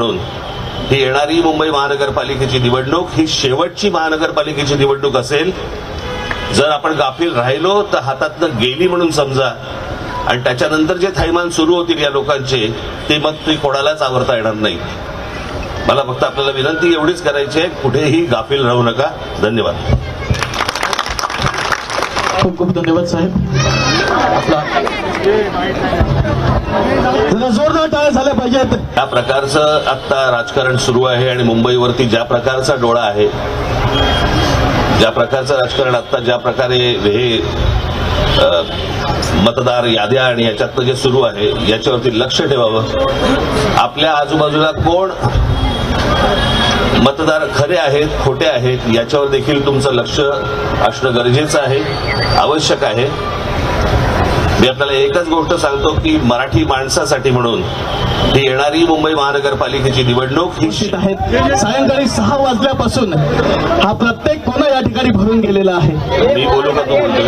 म्हणून ही येणारी मुंबई महानगरपालिकेची निवडणूक ही शेवटची महानगरपालिकेची निवडणूक असेल जर आपण गाफील राहिलो तर हातातनं गेली म्हणून समजा आणि त्याच्यानंतर जे थैमान सुरू होतील या लोकांचे ते मग ते कोणालाच आवरता येणार नाही. मला फक्त आपल्याला विनंती एवढीच करायची आहे कुठेही गाफील राहू नका. धन्यवाद. खूप खूप धन्यवाद साहेब. आपला जोरदार टाळ्या झाल्या पाहिजेत. प्रकारचं आता राजकारण सुरू आहे आणि मुंबईवरती ज्या प्रकारचा डोळा आहे ज्या प्रकारचं राजकारण आता ज्या प्रकारे हे मतदार याद्या आणि याच्यातनं जे सुरू आहे याच्यावरती लक्ष ठेवावं. आपल्या आजूबाजूला कोण मतदार खरे आहेत खोटे आहेत याच्यावर देखील तुमचं लक्ष असणं गरजेचं आहे आवश्यक आहे. मी आपल्याला एकच गोष्ट सांगतो की मराठी माणसासाठी म्हणून ही येणारी मुंबई महानगरपालिकेची निवडणूक निश्चित आहेत सायंकाळी सहा वाजल्यापासून हा प्रत्येक कोणा या ठिकाणी भरून गेलेला आहे. मी बोलू का तू बोलतो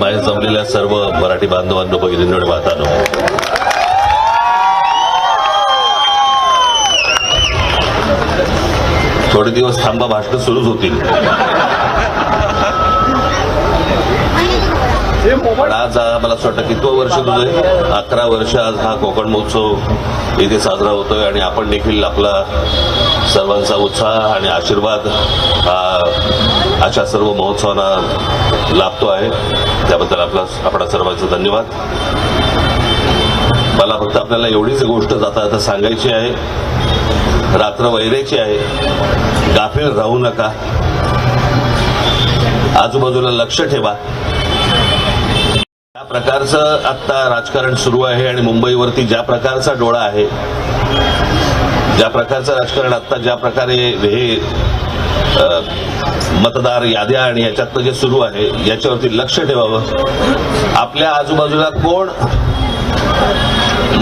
माझ्या जमलेल्या सर्व मराठी बांधवांनो भगिनींनो आणि मातांनो. थोडे दिवस थांबा भाषण सुरूच होतील. पण आज मला असं वाटतं कितवं वर्ष तुझं अकरा वर्ष आज हा कोकण महोत्सव इथे साजरा होतोय आणि आपण देखील आपला सर्वांचा उत्साह आणि आशीर्वाद हा अशा सर्व महोत्सवांना लाभतो आहे. त्याबद्दल आपला आपणा सर्वांचा धन्यवाद. मला फक्त आपल्याला एवढीच गोष्ट जाता आता सांगायची आहे. रात्र वैरायची आहे. गाफील राहू नका. आजूबाजूला लक्ष ठेवा. ज्या प्रकारचं आता राजकारण सुरू आहे आणि मुंबईवरती ज्या प्रकारचा डोळा आहे ज्या प्रकारचं राजकारण आता ज्या प्रकारे हे मतदार याद्या आणि याच्यातनं जे सुरू आहे याच्यावरती लक्ष ठेवावं. आपल्या आजूबाजूला कोण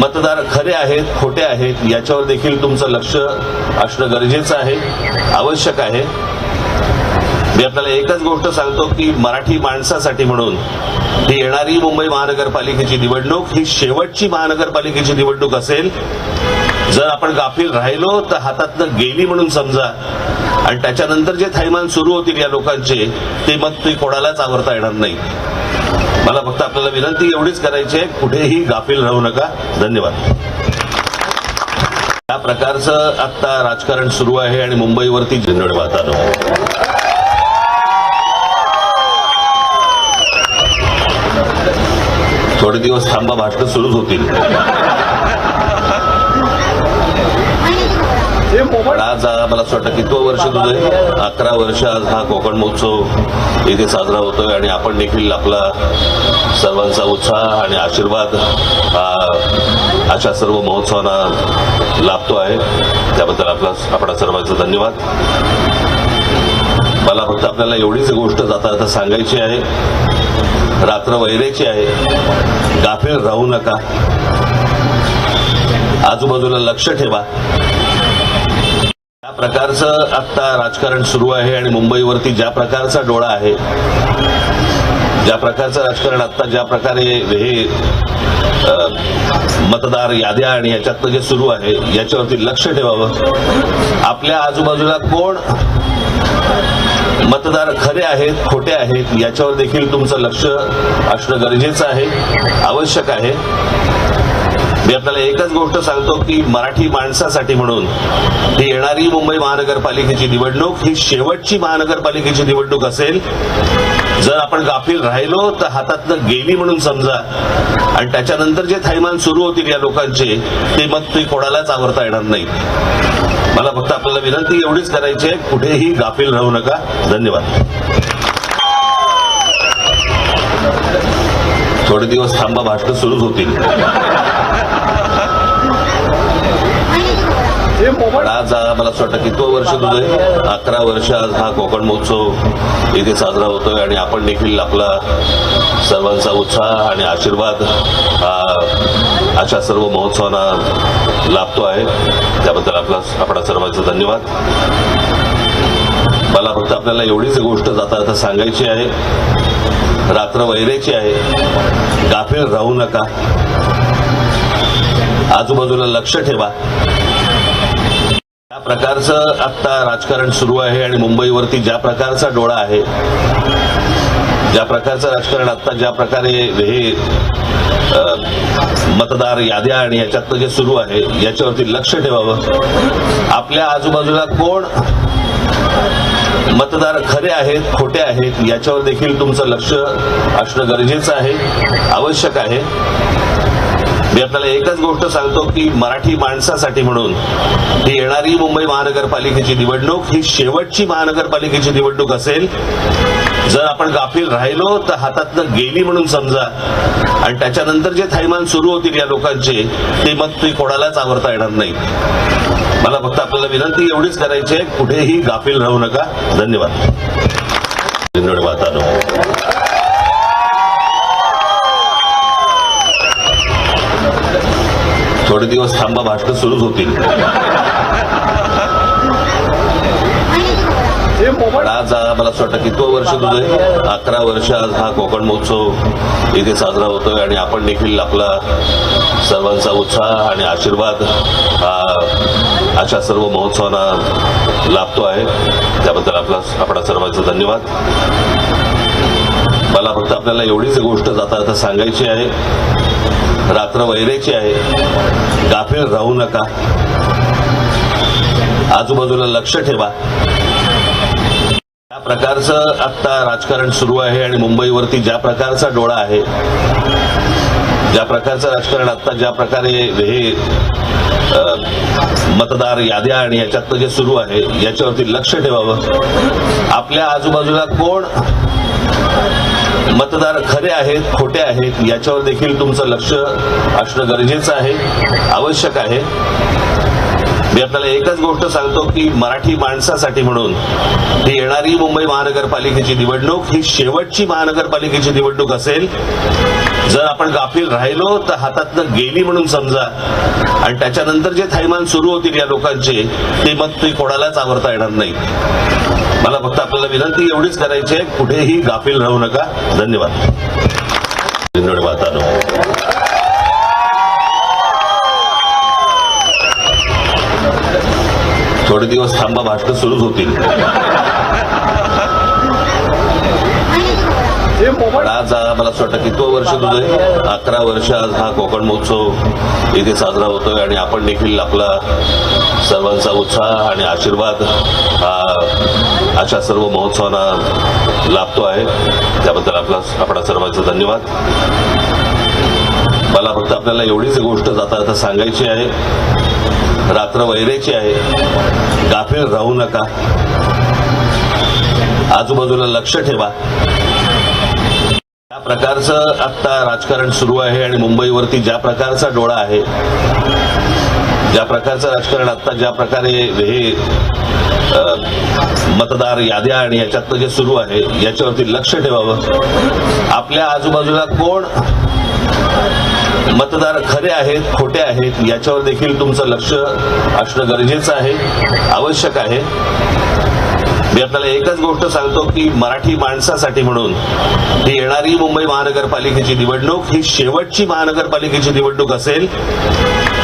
मतदार खरे आहेत खोटे आहेत याच्यावर देखील तुमचं लक्ष असणं गरजेचं आहे आवश्यक आहे. मी आपल्याला एकच गोष्ट सांगतो की मराठी माणसासाठी म्हणून ही येणारी मुंबई महानगरपालिकेची निवडणूक ही शेवटची महानगरपालिकेची निवडणूक असेल. जर आपण गाफील राहिलो तर हातातनं गेली म्हणून समजा. आणि त्याच्यानंतर जे थैमान सुरू होतील या लोकांचे ते मग ते कोणालाच आवरता येणार नाही. मला फक्त आपल्याला विनंती एवढीच करायची आहे कुठेही गाफील राहू नका. धन्यवाद. या प्रकारचं आता राजकारण सुरू आहे आणि मुंबईवरती जिंदड वातावरण थोडे दिवस थांबा भाषण सुरूच होतील. पण आज मला असं वाटतं कितवं वर्ष तुझं अकरा वर्ष आज हा कोकण महोत्सव इथे साजरा होतोय आणि आपण देखील आपला सर्वांचा उत्साह आणि आशीर्वाद हा अशा सर्व महोत्सवांना लाभतो आहे. त्याबद्दल आपला आपणा सर्वांचा धन्यवाद. मला फक्त आपल्याला एवढीच गोष्ट जाता जाता सांगायची आहे. रात्र वैरेची आहे. गाफील राहू नका. आजूबाजूला लक्ष ठेवा. ज्या प्रकारचं आता राजकारण सुरू आहे आणि मुंबईवरती ज्या प्रकारचा डोळा आहे ज्या प्रकारचं राजकारण आता ज्या प्रकारे हे मतदार याद्या आणि याच्यातलं जे सुरू आहे याच्यावरती लक्ष ठेवावं. आपल्या आजूबाजूला कोण मतदार खरे आहेत खोटे आहेत याच्यावर देखील तुमचं लक्ष असणं गरजेचं आहे आवश्यक आहे. मी आपल्याला एकच गोष्ट सांगतो की मराठी माणसासाठी म्हणून ही येणारी मुंबई महानगरपालिकेची निवडणूक ही शेवटची महानगरपालिकेची निवडणूक असेल जर आपण गाफील राहिलो तर हातातनं गेली म्हणून समजा. आणि त्याच्यानंतर जे थैमान सुरू होतील या लोकांचे ते मग ते कोणालाच आवरता येणार नाही. मला फक्त आपल्याला विनंती एवढीच करायची आहे कुठेही गाफील राहू नका. धन्यवाद. थोडे दिवस थांबा भाषण सुरूच होतील. पण आज मला असं वाटतं कितवं वर्ष तुझं अकरा वर्ष आज हा कोकण महोत्सव इथे साजरा होतोय आणि आपण देखील आपला सर्वांचा उत्साह आणि आशीर्वाद हा अशा सर्व महोत्सवांना लाभतो आहे. त्याबद्दल आपला आपणा सर्वांचा धन्यवाद. मला फक्त आपल्याला एवढीच गोष्ट जाता जाता सांगायची आहे. रात्र वैरेची आहे. गाफील राहू नका. आजूबाजूला लक्ष ठेवा. प्रकारचं आता राजकारण सुरू आहे आणि मुंबईवरती ज्या प्रकारचा डोळा आहे ज्या प्रकारचं राजकारण आता ज्या प्रकारे हे मतदार याद्या आणि याच्यातनं जे सुरू आहे याच्यावरती लक्ष ठेवावं. आपल्या आजूबाजूला कोण मतदार खरे आहेत खोटे आहेत याच्यावर देखील तुमचं लक्ष असणं गरजेचं आहे आवश्यक आहे. मी आपल्याला एकच गोष्ट सांगतो की मराठी माणसासाठी म्हणून ही येणारी मुंबई महानगरपालिकेची निवडणूक ही शेवटची महानगरपालिकेची निवडणूक असेल. जर आपण गाफील राहिलो तर हातातनं गेली म्हणून समजा. आणि त्याच्यानंतर जे थैमान सुरू होतील या लोकांचे ते मग ते कोणालाच आवरता येणार नाही. मला फक्त आपल्याला विनंती एवढीच करायची आहे कुठेही गाफील राहू नका. धन्यवाद. थोडे दिवस थांबा भाषण सुरूच होतील. पण आज मला असं वाटतं कितवं वर्ष तुझं अकरा वर्ष आज हा कोकण महोत्सव इथे साजरा होतोय आणि आपण देखील आपला सर्वांचा उत्साह आणि आशीर्वाद हा अशा सर्व महोत्सवांना लाभतो आहे. त्याबद्दल आपला आपणा सर्वांचा धन्यवाद. मला फक्त आपल्याला एवढीच गोष्ट जाता आता सांगायची आहे. रात्र वैरेची आहे. गाफील राहू नका. आजूबाजूला लक्ष ठेवा. ज्या प्रकारचं आता राजकारण सुरू आहे आणि मुंबईवरती ज्या प्रकारचा डोळा आहे ज्या प्रकारचं राजकारण आता ज्या प्रकारे हे मतदार याद्या आणि याच्यातलं जे सुरू आहे याच्यावरती लक्ष ठेवावं. आपल्या आजूबाजूला कोण मतदार खरे आहेत खोटे आहेत याच्यावर देखील तुमचं लक्ष असणं गरजेचं आहे आवश्यक आहे. मी आपल्याला एकच गोष्ट सांगतो की मराठी माणसासाठी म्हणून ही येणारी मुंबई महानगरपालिकेची निवडणूक ही शेवटची महानगरपालिकेची निवडणूक असेल. जर आपण गाफील राहिलो तर हातातनं गेली म्हणून समजा. आणि त्याच्यानंतर जे थैमान सुरू होतील या लोकांचे ते मग ते कोणालाच आवरता येणार नाही. मला फक्त आपल्याला विनंती एवढीच करायची आहे कुठेही गाफील राहू नका. धन्यवाद. धन्यवाद थोडे दिवस थांबा भाषण सुरूच होतील. पण आज मला असं वाटतं कितवं वर्ष तुझं अकरा वर्ष आज हा कोकण महोत्सव इथे साजरा होतोय आणि आपण देखील आपला सर्वांचा उत्साह आणि आशीर्वाद हा अशा सर्व महोत्सवांना लाभतो आहे. त्याबद्दल आपला आपणा सर्वांचा धन्यवाद. मला फक्त आपल्याला एवढीच गोष्ट जाता आता सांगायची आहे. रात्र वैरेची आहे. गाफील राहू नका. आजूबाजूला लक्ष ठेवा. ज्या प्रकारचं आता राजकारण सुरू आहे आणि मुंबईवरती ज्या प्रकारचा डोळा आहे ज्या प्रकारचं राजकारण आता ज्या प्रकारे हे मतदार याद्या आणि याच्यातनं जे सुरू आहे याच्यावरती लक्ष ठेवावं. आपल्या आजूबाजूला कोण मतदार खरे आहेत खोटे आहेत याच्यावर देखील तुमचं लक्ष असणं गरजेचं आहे आवश्यक आहे. मी आपल्याला एकच गोष्ट सांगतो की मराठी माणसासाठी म्हणून ही येणारी मुंबई महानगरपालिकेची निवडणूक ही शेवटची महानगरपालिकेची निवडणूक असेल.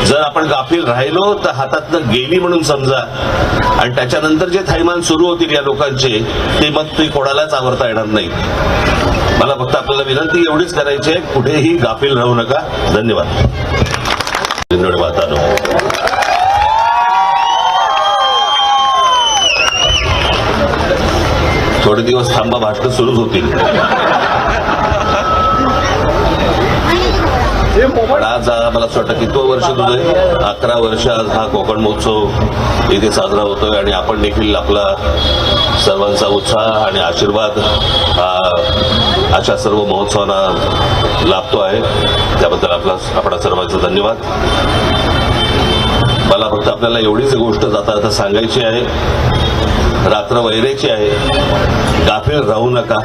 जर आपण गाफील राहिलो तर हातातनं गेली म्हणून समजा. आणि त्याच्यानंतर जे थैमान सुरू होतील या लोकांचे ते मग ते कोणालाच आवडता येणार नाही. मला फक्त आपल्याला विनंती एवढीच करायची आहे कुठेही गाफील राहू नका. धन्यवाद. थोडे दिवस थांबा भाषण सुरूच होतील. पण आज मला असं वाटतं कितवं वर्ष तुझं अकरा वर्ष आज हा कोकण महोत्सव इथे साजरा होतोय आणि आपण देखील आपला सर्वांचा उत्साह आणि आशीर्वाद हा अशा सर्व महोत्सवांना लाभतो आहे. त्याबद्दल आपला आपणा सर्वांचा धन्यवाद. मला फक्त आपल्याला एवढीच गोष्ट जाता आता सांगायची आहे. रात्र वैरेची आहे. गाफील राहू नका.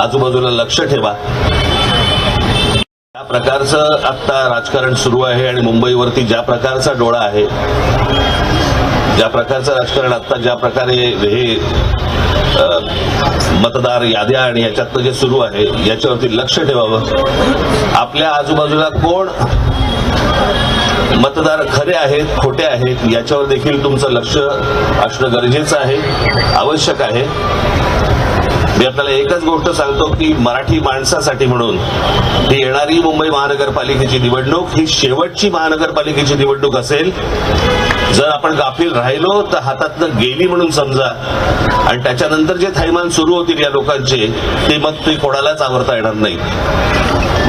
आजूबाजूला लक्ष ठेवा. ज्या प्रकारचं आता राजकारण सुरू आहे आणि मुंबईवरती ज्या प्रकारचा डोळा आहे ज्या प्रकारचं राजकारण आता ज्या प्रकारे हे मतदार याद्या आणि याच्यातनं जे सुरू आहे याच्यावरती लक्ष ठेवावं. आपल्या आजूबाजूला कोण मतदार खरे आहेत खोटे आहेत याच्यावर देखील तुमचं लक्ष असणं गरजेचं आहे आवश्यक आहे. मी आपल्याला एकच गोष्ट सांगतो की मराठी माणसासाठी म्हणून ही येणारी मुंबई महानगरपालिकेची निवडणूक ही शेवटची महानगरपालिकेची निवडणूक असेल. जर आपण गाफील राहिलो तर हातातनं गेली म्हणून समजा. आणि त्याच्यानंतर जे थैमान सुरू होतील या लोकांचे ते मग ते कोणालाच आवरता येणार नाही.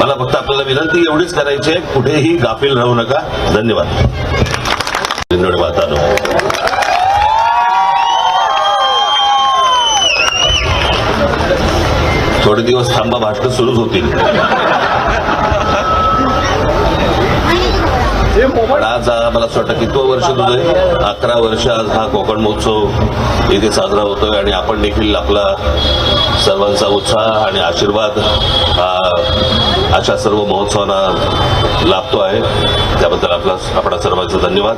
मला फक्त आपल्याला विनंती एवढीच करायची आहे कुठेही गाफील राहू नका. धन्यवाद. धन्यवाद थोडे दिवस थांबा भाषण सुरूच होतील. आज मला असं वाटतं कितवं वर्ष तुझं अकरा वर्ष आज हा कोकण महोत्सव इथे साजरा होतोय आणि आपण देखील आपला सर्वांचा उत्साह आणि आशीर्वाद हा अशा सर्व महोत्सवांना लाभतो आहे. त्याबद्दल आपला आपणा सर्वांचा धन्यवाद.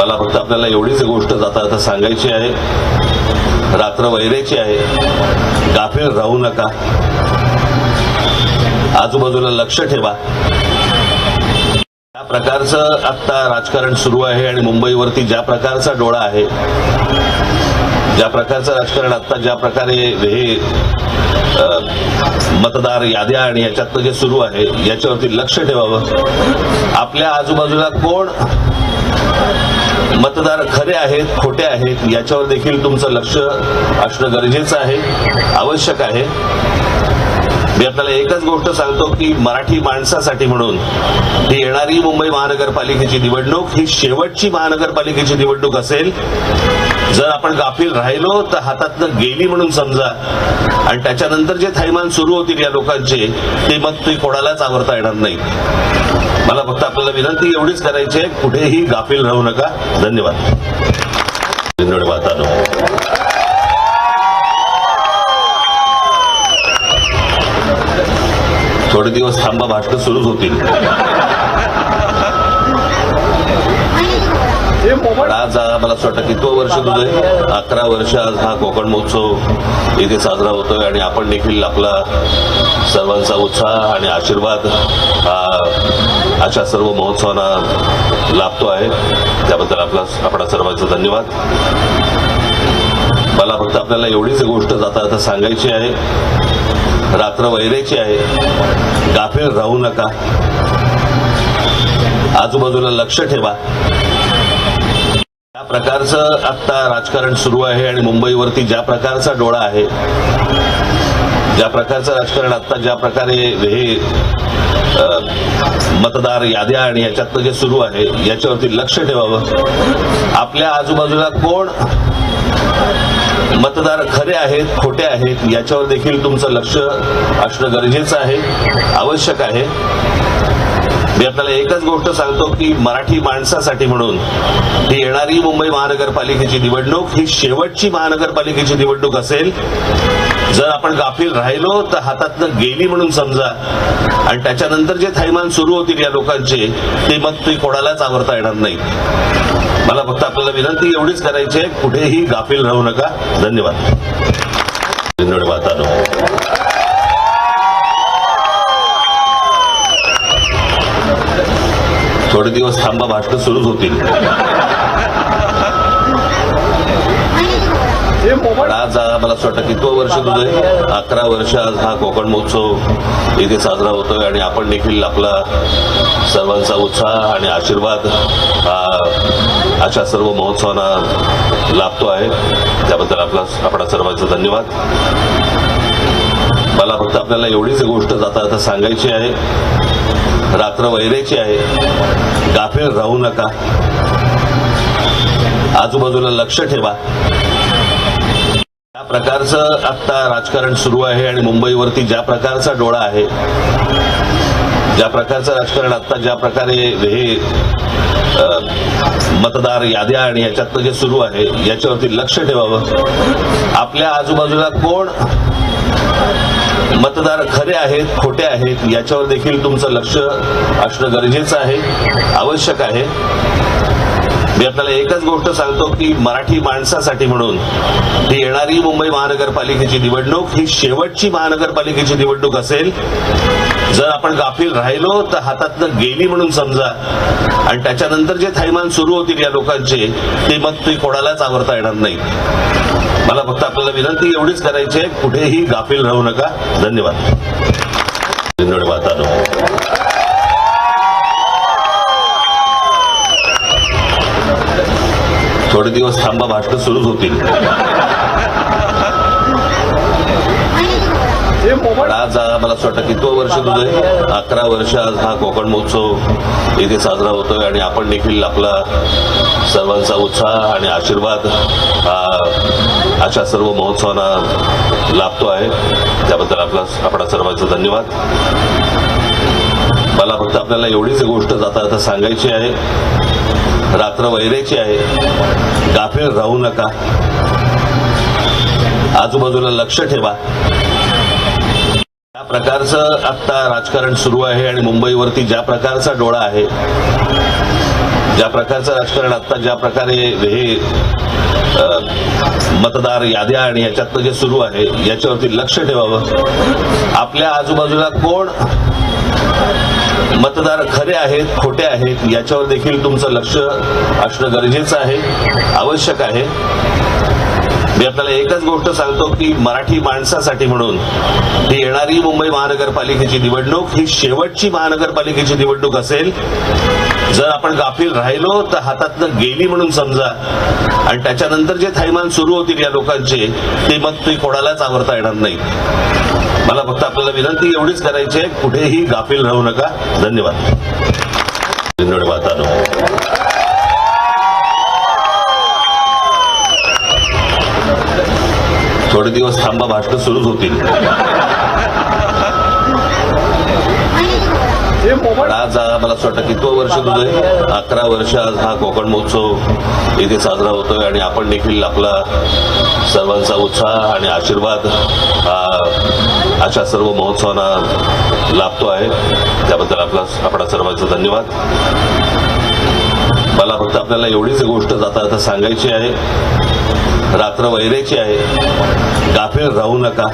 मला फक्त आपल्याला एवढीच गोष्ट जाता आता सांगायची आहे. रात्र वैरेची आहे. गाफील राहू नका. आजूबाजूला लक्ष ठेवा. ज्या प्रकारचं आता राजकारण सुरू आहे आणि मुंबईवरती ज्या प्रकारचा डोळा आहे ज्या प्रकारचं राजकारण आता ज्या प्रकारे हे मतदार याद्या आणि याच्यातनं जे सुरू आहे याच्यावरती लक्ष ठेवावं. आपल्या आजूबाजूला कोण मतदार खरे आहेत खोटे आहेत याच्यावर देखील तुमचं लक्ष असणं गरजेचं आहे आवश्यक आहे. मी आपल्याला एकच गोष्ट सांगतो की मराठी माणसासाठी म्हणून ही येणारी मुंबई महानगरपालिकेची निवडणूक ही शेवटची महानगरपालिकेची निवडणूक असेल. जर आपण गाफील राहिलो तर हातातनं गेली म्हणून समजा. आणि त्याच्यानंतर जे थैमान सुरू होतील या लोकांचे ते मग ते कोणालाच आवरता येणार नाही. मला फक्त आपल्याला विनंती एवढीच करायची आहे कुठेही गाफील राहू नका. धन्यवाद. थोडे दिवस थांबा भाषण सुरूच होतील. पण आज मला असं वाटतं कितवं वर्ष तुझं अकरा वर्ष आज हा कोकण महोत्सव इथे साजरा होतोय आणि आपण देखील आपला सर्वांचा उत्साह आणि आशीर्वाद हा अशा सर्व महोत्सवांना लाभतो आहे. त्याबद्दल आपला आपणा सर्वांचा धन्यवाद. मला फक्त आपल्याला एवढीच गोष्ट जाता आता सांगायची आहे. रात्र वैरेची आहे. गाफील राहू नका. आजूबाजूला लक्ष ठेवा. ज्या प्रकारचं आता राजकारण सुरू आहे आणि मुंबईवरती ज्या प्रकारचा डोळा आहे ज्या प्रकारचं राजकारण आता ज्या प्रकारे हे मतदार याद्या आणि याच्यातनं जे सुरू आहे याच्यावरती लक्ष ठेवावं. आपल्या आजूबाजूला कोण मतदार खरे आहेत खोटे आहेत याच्यावर देखील तुमचं लक्ष असणं गरजेचं आहे आवश्यक आहे. मी आपल्याला एकच गोष्ट सांगतो की मराठी माणसासाठी म्हणून ही येणारी मुंबई महानगरपालिकेची निवडणूक ही शेवटची महानगरपालिकेची निवडणूक असेल. जर आपण गाफील राहिलो तर हातातनं गेली म्हणून समजा. आणि त्याच्यानंतर जे थैमान सुरू होतील या लोकांचे ते मग ते कोणालाच आवरता येणार नाही. मला फक्त आपल्याला विनंती एवढीच करायची आहे कुठेही गाफील राहू नका. धन्यवाद. धन्यवाद वातावरण. थोडे दिवस थांबा भाषण सुरूच होतील. आज मला असं वाटतं कितवं वर्ष तुझं अकरा वर्ष आज हा कोकण महोत्सव इथे साजरा होतोय आणि आपण देखील आपला सर्वांचा उत्साह आणि आशीर्वाद हा अशा सर्व महोत्सवांना लाभतो आहे. त्याबद्दल आपला आपणा सर्वांचा धन्यवाद. मला फक्त आपल्याला एवढीच गोष्ट जाता आता सांगायची आहे. रात्र वैरेची आहे. गाफील राहू नका. आजूबाजूला लक्ष ठेवा. ज्या प्रकारचं आता राजकारण सुरू आहे आणि मुंबईवरती ज्या प्रकारचा डोळा आहे ज्या प्रकारचं राजकारण आता ज्या प्रकारे हे मतदार याद्या आणि याच्यातनं जे सुरू आहे याच्यावरती लक्ष ठेवावं. आपल्या आजूबाजूला कोण मतदार खरे आहेत खोटे आहेत याच्यावर देखील तुमचं लक्ष असणं गरजेचं आहे आवश्यक आहे. मी आपल्याला एकच गोष्ट सांगतो की मराठी माणसासाठी म्हणून ही येणारी मुंबई महानगरपालिकेची निवडणूक ही शेवटची महानगरपालिकेची निवडणूक असेल जर आपण गाफील राहिलो तर हातातनं गेली म्हणून समजा. आणि त्याच्यानंतर जे थैमान सुरू होतील या लोकांचे ते मग ते कोणालाच आवरता येणार नाही. मला फक्त आपल्याला विनंती एवढीच करायची आहे कुठेही गाफील राहू नका. धन्यवाद. धन्यवाद थोडे दिवस थांबा भाषण सुरूच होतील पण आज मला असं वाटतं कितवं वर्ष तुझं अकरा वर्ष आज हा कोकण महोत्सव इथे साजरा होतोय आणि आपण देखील आपला सर्वांचा उत्साह आणि आशीर्वाद हा अशा सर्व महोत्सवांना लाभतो आहे. त्याबद्दल आपला आपणा सर्वांचा धन्यवाद. मला फक्त आपल्याला एवढीच गोष्ट जाता जाता सांगायची आहे. रात्र वैरेची आहे. गाफील राहू नका. आजूबाजूला लक्ष ठेवा. ज्या प्रकारचं आता राजकारण सुरू आहे आणि मुंबईवरती ज्या प्रकारचा डोळा आहे ज्या प्रकारचं राजकारण आता ज्या प्रकारे हे मतदार याद्या आणि याच्यातनं जे सुरू आहे याच्यावरती लक्ष ठेवावं. आपल्या आजूबाजूला कोण मतदार खरे आहेत खोटे आहेत याच्यावर देखील तुमचं लक्ष असणं गरजेचं आहे आवश्यक आहे. मी आपल्याला एकच गोष्ट सांगतो की मराठी माणसासाठी म्हणून ही येणारी मुंबई महानगरपालिकेची निवडणूक ही शेवटची महानगरपालिकेची निवडणूक असेल. जर आपण गाफील राहिलो तर हातातनं गेली म्हणून समजा. आणि त्याच्यानंतर जे थैमान सुरू होतील या लोकांचे ते मग ते कोणालाच आवरता येणार नाही. मला फक्त आपल्याला विनंती एवढीच करायची आहे कुठेही गाफील राहू नका. धन्यवाद. थोडे दिवस थांबा भाषण सुरूच होतील. आज मला असं वाटतं कितवं वर्ष तुझं अकरा वर्ष आज हा कोकण महोत्सव इथे साजरा होतोय आणि आपण देखील आपला सर्वांचा उत्साह आणि आशीर्वाद हा अशा सर्व महोत्सवांना लाभतो आहे. त्याबद्दल आपला आपणा सर्वांचा धन्यवाद. मला फक्त आपल्याला एवढीच गोष्ट जाता आता सांगायची आहे. रात्र वैरेची आहे. गाफील राहू नका.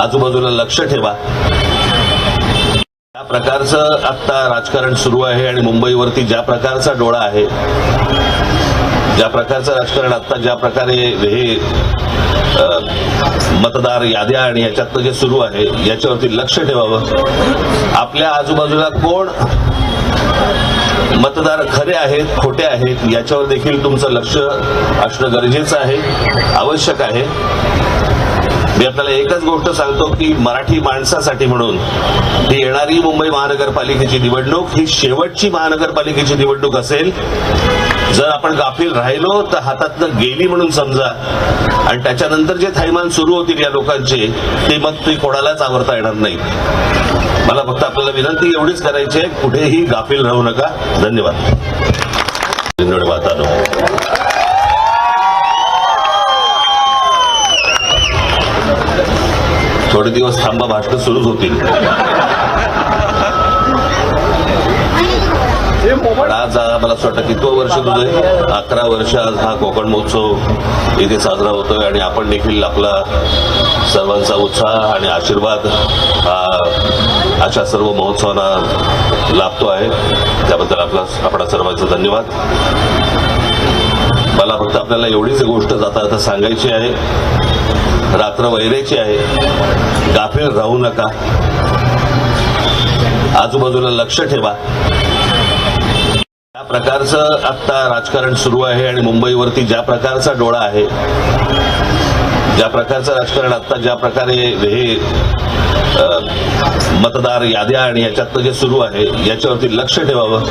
आजूबाजूला लक्ष ठेवा. ज्या प्रकारचं आता राजकारण सुरू आहे आणि मुंबईवरती ज्या प्रकारचा डोळा आहे ज्या प्रकारचं राजकारण आता ज्या प्रकारे हे मतदार याद्या आणि याच्यात जे सुरू आहे याच्यावरती लक्ष ठेवावं. आपल्या आजूबाजूला कोण मतदार खरे आहेत खोटे आहेत याच्यावर देखील तुमचं लक्ष असणं गरजेचं आहे आवश्यक आहे. मी आपल्याला एकच गोष्ट सांगतो की मराठी माणसासाठी म्हणून ही येणारी मुंबई महानगरपालिकेची निवडणूक ही शेवटची महानगरपालिकेची निवडणूक असेल. जर आपण गाफील राहिलो तर हातातनं गेली म्हणून समजा. आणि त्याच्यानंतर जे थैमान सुरू होतील या लोकांचे ते मग ते कोणालाच आवरता येणार नाही. मला फक्त आपल्याला विनंती एवढीच करायची आहे कुठेही गाफील राहू नका. धन्यवाद. थोडे दिवस थांबा भाषण सुरूच होतील. पण आज मला असं वाटतं कितवं वर्ष तुझं अकरा वर्ष आज हा कोकण महोत्सव इथे साजरा होतोय आणि आपण देखील आपला सर्वांचा उत्साह आणि आशीर्वाद हा अशा सर्व महोत्सवांना लाभतो आहे. त्याबद्दल आपला आपणा सर्वांचा धन्यवाद. मला फक्त आपल्याला एवढीच गोष्ट जाता आता सांगायची आहे. रात्र वैरेची आहे. गाफील राहू नका. आजूबाजूला लक्ष ठेवा. ज्या प्रकारचं आता राजकारण सुरू आहे आणि मुंबईवरती ज्या प्रकारचा डोळा आहे ज्या प्रकारचं राजकारण आता ज्या प्रकारे हे मतदार याद्या आणि याच्यातलं जे सुरू आहे याच्यावरती लक्ष ठेवावं.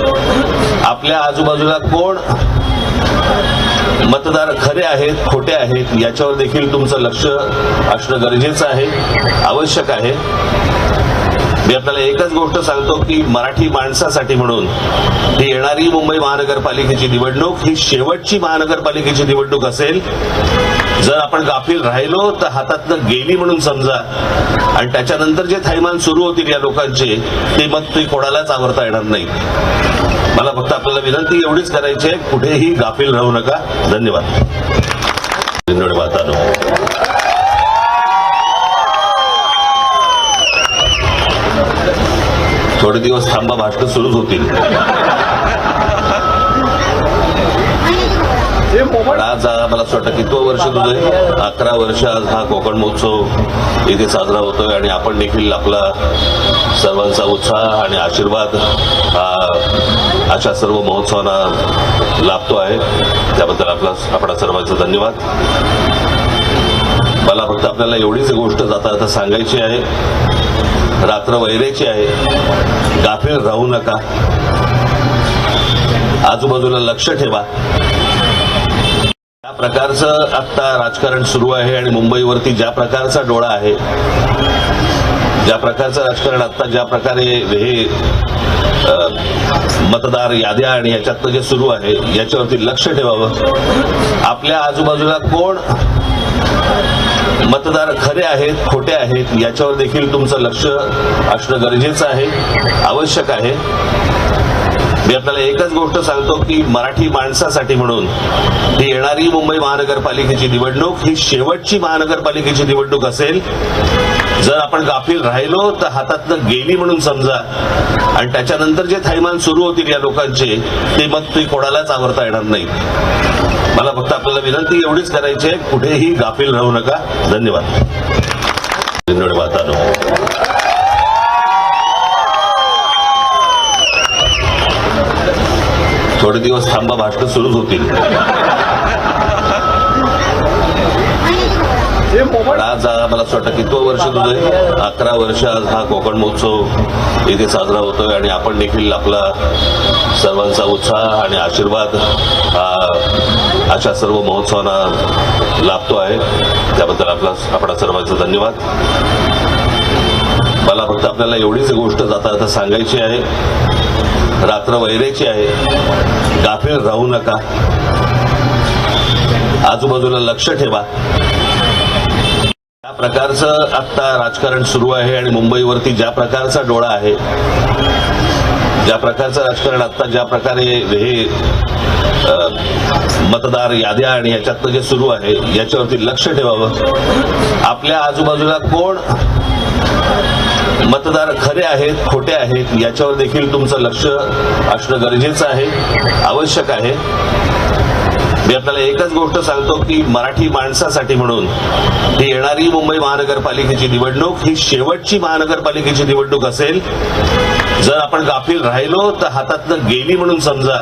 आपल्या आजूबाजूला कोण मतदार खरे आहेत खोटे आहेत याच्यावर देखील तुमचं लक्ष असणं गरजेचं आहे आवश्यक आहे. मी आपल्याला एकच गोष्ट सांगतो की मराठी माणसासाठी म्हणून ही येणारी मुंबई महानगरपालिकेची निवडणूक ही शेवटची महानगरपालिकेची निवडणूक असेल. जर आपण गाफील राहिलो तर हातातनं गेली म्हणून समजा. आणि त्याच्यानंतर जे थैमान सुरू होतील या लोकांचे ते मग ते कोणालाच आवरता येणार नाही. मला फक्त आपल्याला विनंती एवढीच करायची आहे कुठेही गाफील राहू नका. धन्यवाद. थोडे दिवस थांबा भाषण सुरूच होतील. पण आज मला असं वाटतं कितवं वर्ष तुझं अकरा वर्ष आज हा कोकण महोत्सव इथे साजरा होतोय आणि आपण देखील आपला सर्वांचा उत्साह आणि आशीर्वाद हा अशा सर्व महोत्सवांना लाभतो आहे. त्याबद्दल आपला आपणा सर्वांचा धन्यवाद. मला फक्त आपल्याला एवढीच गोष्ट जाता आता सांगायची आहे. रात्र वैरेची आहे. गाफील राहू नका. आजूबाजूला लक्ष ठेवा. ज्या प्रकारचं आता राजकारण सुरू आहे आणि मुंबईवरती ज्या प्रकारचा डोळा आहे ज्या प्रकारचं राजकारण आता ज्या प्रकारे हे मतदार याद्या आणि याच्यातलं जे सुरू आहे याच्यावरती लक्ष ठेवावं. आपल्या आजूबाजूला कोण मतदार खरे आहेत खोटे आहेत याच्यावर देखील तुमचं लक्ष असणं गरजेचं आहे आवश्यक आहे. मी आपल्याला एकच गोष्ट सांगतो की मराठी माणसासाठी म्हणून ही येणारी मुंबई महानगरपालिकेची निवडणूक ही शेवटची महानगरपालिकेची निवडणूक असेल. जर आपण गाफील राहिलो तर हातातनं गेली म्हणून समजा. आणि त्याच्यानंतर जे थैमान सुरू होतील या लोकांचे ते मग ते कोणालाच आवरता येणार नाही. मला फक्त आपल्याला विनंती एवढीच करायची आहे कुठेही गाफील राहू नका. धन्यवाद. धन्यवाद थोडे दिवस थांबा भाषण सुरूच होतील. आज मला असं वाटतं कितवं वर्ष तुझं अकरा वर्ष आज हा कोकण महोत्सव इथे साजरा होतोय आणि आपण देखील आपला सर्वांचा उत्साह आणि आशीर्वाद हा अशा सर्व महोत्सवांना लाभतो आहे. त्याबद्दल आपला आपणा सर्वांचा धन्यवाद. मला फक्त आपल्याला एवढीच गोष्ट जाता आता सांगायची आहे. रात्र वैरेची आहे. गाफील राहू नका. आजूबाजूला लक्ष ठेवा. ज्या प्रकारचं आता राजकारण सुरू आहे आणि मुंबईवरती ज्या प्रकारचा डोळा आहे ज्या प्रकारचं राजकारण आता ज्या प्रकारे हे मतदार याद्या आणि याच्यातनं जे सुरू आहे याच्यावरती लक्ष ठेवावं. आपल्या आजूबाजूला कोण मतदार खरे आहेत खोटे आहेत याच्यावर देखील तुमचं लक्ष असणं गरजेचं आहे आवश्यक आहे. मी आपल्याला एकच गोष्ट सांगतो की मराठी माणसासाठी म्हणून ही येणारी मुंबई महानगरपालिकेची निवडणूक ही शेवटची महानगरपालिकेची निवडणूक असेल. जर आपण गाफील राहिलो तर हातातनं गेली म्हणून समजा.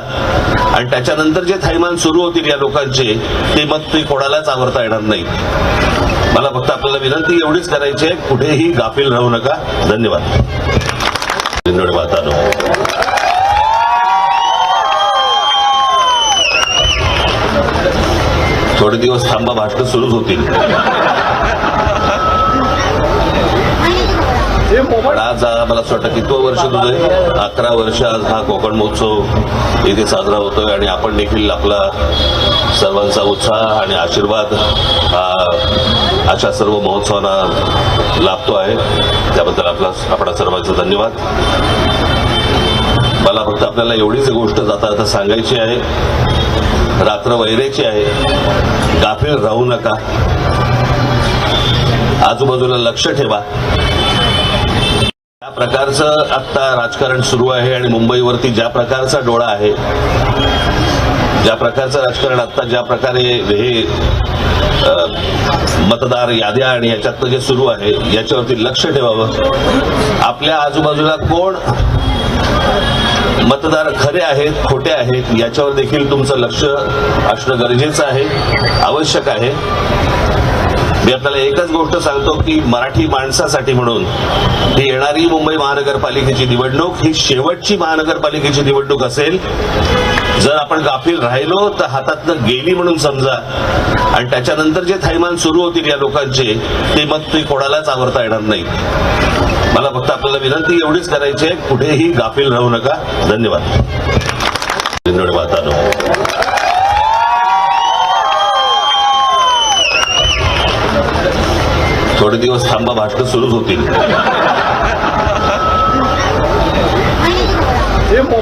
आणि त्याच्यानंतर जे थैमान सुरू होतील या लोकांचे ते मग ते कोणालाच आवरता येणार नाही. मला फक्त आपल्याला विनंती एवढीच करायची आहे कुठेही गाफील राहू नका. धन्यवाद. थोडे दिवस थांबा भाषण सुरूच होतील. पण आज मला असं वाटतं कितवं वर्ष तुझं अकरा वर्ष आज हा कोकण महोत्सव इथे साजरा होतोय आणि आपण देखील आपला सर्वांचा उत्साह आणि आशीर्वाद हा अशा सर्व महोत्सवांना लाभतो आहे. त्याबद्दल आपला आपणा सर्वांचा धन्यवाद. मला फक्त आपल्याला एवढीच गोष्ट जाता आता सांगायची आहे. रात्र वैरेची आहे. गाफील राहू नका. आजूबाजूला लक्ष ठेवा. ज्या प्रकारचं आता राजकारण सुरू आहे आणि मुंबईवरती ज्या प्रकारचा डोळा आहे ज्या प्रकारचं राजकारण आता ज्या प्रकारे हे मतदार याद्या आणि याच्यात जे सुरू आहे याच्यावरती लक्ष ठेवावं. आपल्या आजूबाजूला कोण मतदार खरे आहेत खोटे आहेत याच्यावर देखील तुमचं लक्ष असणं गरजेचं आहे आवश्यक आहे. मी आपल्याला एकच गोष्ट सांगतो की मराठी माणसासाठी म्हणून ही येणारी मुंबई महानगरपालिकेची निवडणूक ही शेवटची महानगरपालिकेची निवडणूक असेल. जर आपण गाफील राहिलो तर हातातनं गेली म्हणून समजा. आणि त्याच्यानंतर जे थैमान सुरू होतील या लोकांचे ते मग ते कोणालाच आवरता येणार नाही. मला फक्त आपल्याला विनंती एवढीच करायची आहे कुठेही गाफील राहू नका. धन्यवाद. थोडे दिवस थांबा भाषण सुरूच होतील.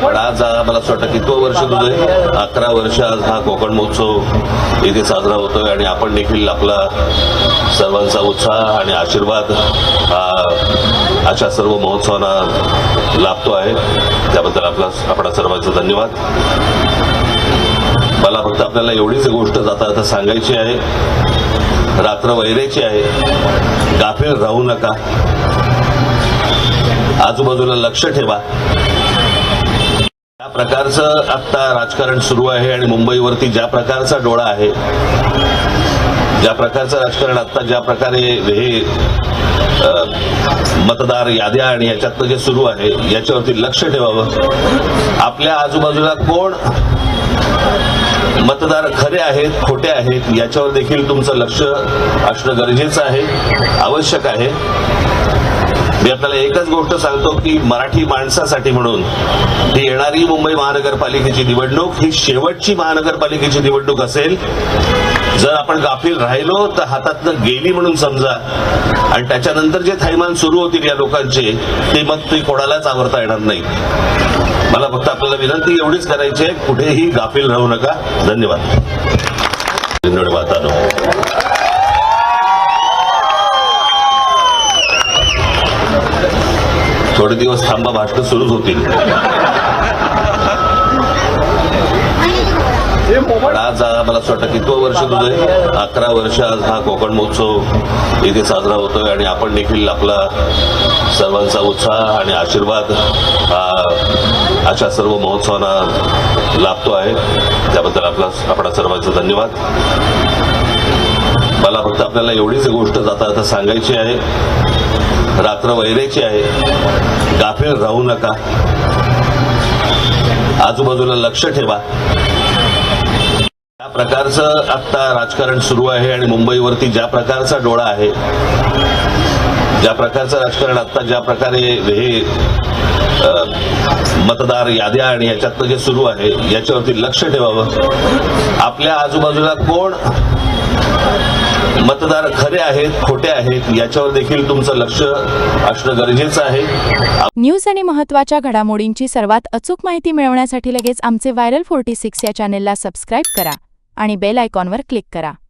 पण आज मला असं वाटतं कितवं वर्ष तुझं अकरा वर्ष आज हा कोकण महोत्सव इथे साजरा होतोय आणि आपण देखील आपला सर्वांचा उत्साह आणि आशीर्वाद हा अशा सर्व महोत्सवांना लाभतो आहे. त्याबद्दल आपला आपणा सर्वांचा धन्यवाद. मला फक्त आपल्याला एवढीच गोष्ट जाता आता सांगायची आहे. रात्र वैरेची आहे. गाफील राहू नका. आजूबाजूला लक्ष ठेवा. ज्या प्रकारचं आता राजकारण सुरू आहे आणि मुंबईवरती ज्या प्रकारचा डोळा आहे ज्या प्रकारचं राजकारण आता ज्या प्रकारे हे मतदार याद्या आणि याच्यातनं जे सुरू आहे याच्यावरती लक्ष ठेवावं. आपल्या आजूबाजूला कोण मतदार खरे आहेत खोटे आहेत याच्यावर देखील तुमचं लक्ष असणं गरजेचं आहे आवश्यक आहे. मी आपल्याला एकच गोष्ट सांगतो की मराठी माणसासाठी म्हणून ही येणारी मुंबई महानगरपालिकेची निवडणूक ही शेवटची महानगरपालिकेची निवडणूक असेल. जर आपण गाफील राहिलो तर हातातनं गेली म्हणून समजा. आणि त्याच्यानंतर जे थैमान सुरू होतील या लोकांचे ते मग ते कोणालाच आवरता येणार नाही. मला फक्त आपल्याला विनंती एवढीच करायची आहे कुठेही गाफील राहू नका. धन्यवाद. धन्यवाद थोडे दिवस थांबा भाषण सुरूच होतील. आज मला असं वाटतं कितवं वर्ष तुझं अकरा वर्ष आज हा कोकण महोत्सव इथे साजरा होतोय आणि आपण देखील आपला सर्वांचा उत्साह आणि आशीर्वाद हा अशा सर्व महोत्सवांना लाभतो आहे. त्याबद्दल आपला आपणा सर्वांचा धन्यवाद. मला फक्त आपल्याला एवढीच गोष्ट जाता आता सांगायची आहे. रात्र वैरेची आहे. गाफील राहू नका. आजूबाजूला लक्ष ठेवा. ज्या प्रकारचं आता राजकारण सुरू आहे आणि मुंबईवरती ज्या प्रकारचा डोळा आहे ज्या प्रकारचं राजकारण आता ज्या प्रकारे हे मतदार याद्या आणि याच्यातनं जे सुरू आहे याच्यावरती लक्ष ठेवावं. आपल्या आजूबाजूला कोण मतदार खरे आहेत खोटे आहेत याच्यावर देखील तुमचं लक्ष असणं गरजेचं आहे. न्यूज आणि महत्त्वाच्या घडामोडींची सर्वात अचूक माहिती मिळवण्यासाठी लगेच आमचे व्हायरल फोर्टी सिक्स या चॅनेलला सबस्क्राईब करा आणि बेल आयकॉनवर क्लिक करा.